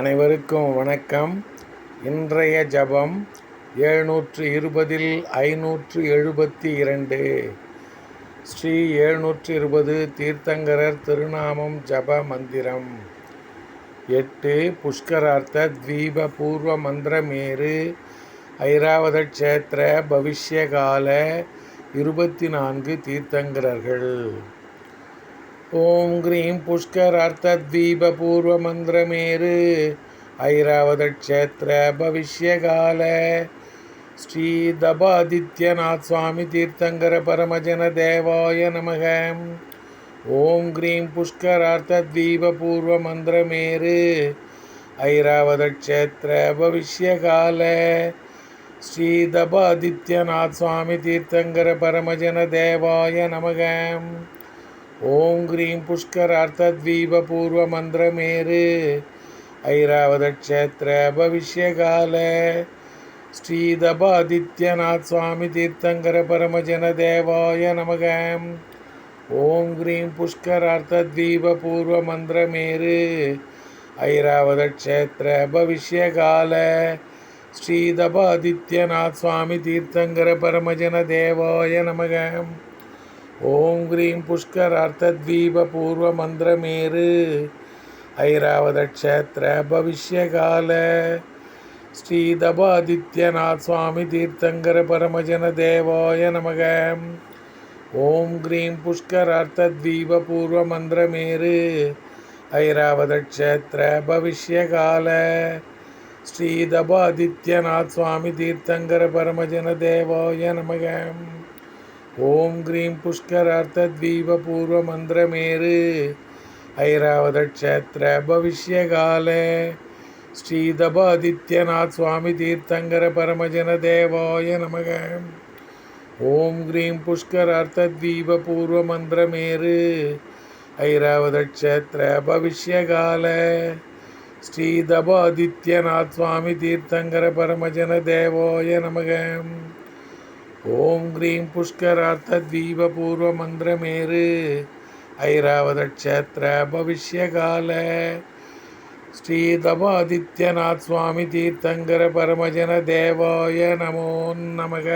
அனைவருக்கும் வணக்கம். இன்றைய ஜபம் எழுநூற்று இருபதில் ஐநூற்று எழுபத்தி இரண்டு ஸ்ரீ எழுநூற்று இருபது தீர்த்தங்கரர் திருநாமம் ஜப மந்திரம். எட்டு புஷ்கரார்த்த தீப பூர்வ மந்திரமேரு ஐராவத க்ஷேத்திர பவிஷ்யகால இருபத்தி நான்கு தீர்த்தங்கரர்கள். ஓம் க்ரீம் புஷ்கரார்த்தத்வீபூர்வமந்திரமேரு ஐராவதக்ஷேத்திர பவிஷ்யகால. ஸ்ரீ தபாதித்யநாத் சுவாமி தீர்த்தங்கர பரமஜன தேவாய நமக. ஓம் க்ரீம் புஷ்கரார்த்தத்வீபூர்வமந்திரமேரு ஐராவதக்ஷேத்திர பவிஷ்யகால. ஸ்ரீ தபாதித்யநாத் சுவாமி தீர்த்தங்கர பரமஜன தேவாய நமகம் ஓம் க்ரீம் புஷ்கரார்த்தத்வீபூர்வமந்திரமேரு ஐராவதக்ஷேத்திர பவிஷ்யகால. ஸ்ரீதபாதித்யநாத் சுவாமி தீர்த்தங்கர பரமஜன தேவாய நமக. ஓம் க்ரீம் புஷ்கரார்த்தத்வீபூர்வமந்திரமேரு ஐராவதக்ஷேத்திர பவிஷ்யகால. ஸ்ரீதபாதித்யநாத் சுவாமி தீர்த்தங்கர பரமஜன தேவாய நமகம் ஓம் க்ரீம் புஷ்கரார்த்தத்வீபூர்வமந்திரமேரு ஐராவதக்ஷேத்திர பவிஷ்யகால ஸ்ரீதபாதித்யநாத் சுவாமி தீர்த்தங்கர பரமஜன தேவாய நமக. ஓம் க்ரீம் புஷ்கரார்த்தத்வீபூர்வமந்திரமேரு ஐராவதக்ஷேத்திர பவிஷ்யகால ஸ்ரீதபாதித்யநாத் சுவாமி தீர்த்தங்கர பரமஜன தேவாய நமகம் ஓம் க்ரீம் புஷ்கரார்த்தத்வீபூர்வமந்திரமேரு ஐராவதக்ஷேத்திர பவிஷ்யகால. ஸ்ரீதபாதித்யநாத் சுவாமி தீர்த்தங்கர பரமஜன தேவாய நமக. ஓம் க்ரீம் புஷ்கரார்த்தத்வீபூர்வமந்திரமேரு ஐராவதக்ஷேத்திர பவிஷ்யகால. ஸ்ரீதபாதித்யநாத் சுவாமி தீர்த்தங்கர பரமஜன பரமஜனதேவாய நமகம் ஓம் க்ரீம் புஷ்கரார்த்தத்வீபூர்வமந்திரமேரு ஐராவதக்ஷேத்திர பவிஷ்யகால. ஸ்ரீதபாதித்யநாத் சுவாமி தீர்த்தங்கர பரமஜன தேவாய நமோ நமக.